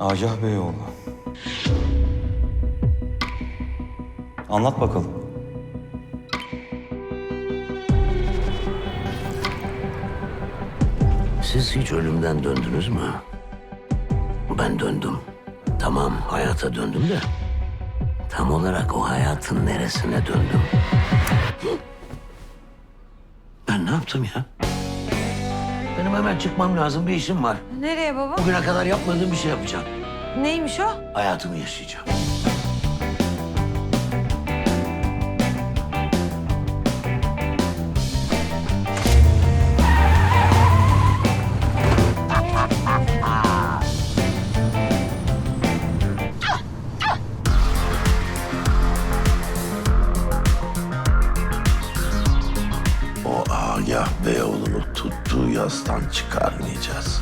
Agah Beyoğlu. Anlat bakalım. Siz hiç ölümden döndünüz mü? Ben döndüm. Tamam hayata döndüm de. Tam olarak o hayatın neresine döndüm? Ben ne yaptım ya? Benim hemen çıkmam lazım bir işim var. Nereye baba? Bugüne kadar yapmadığım bir şey yapacağım. Neymiş o? Hayatımı yaşayacağım. Yastan çıkarmayacağız.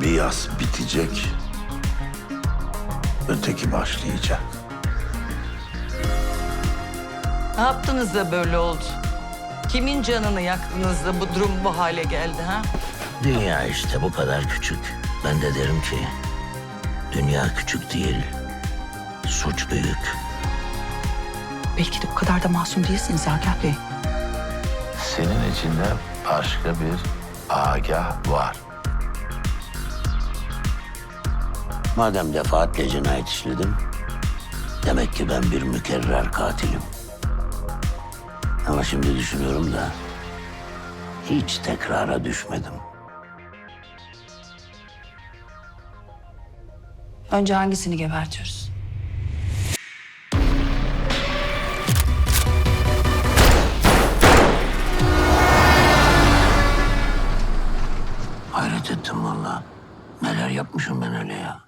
Bir yas bitecek, öteki başlayacak. Ne yaptınız da böyle oldu? Kimin canını yaktınız da bu durum bu hale geldi ha? Dünya işte bu kadar küçük. Ben de derim ki dünya küçük değil, suç büyük. Belki de o kadar da masum değilsiniz Agah Bey. Senin içinde başka bir Agah var. Madem defaatle cinayet işledim, demek ki ben bir mükerrer katilim. Ama şimdi düşünüyorum da hiç tekrara düşmedim. Önce hangisini gebertiyoruz? Hayret ettim valla. Neler yapmışım ben öyle ya.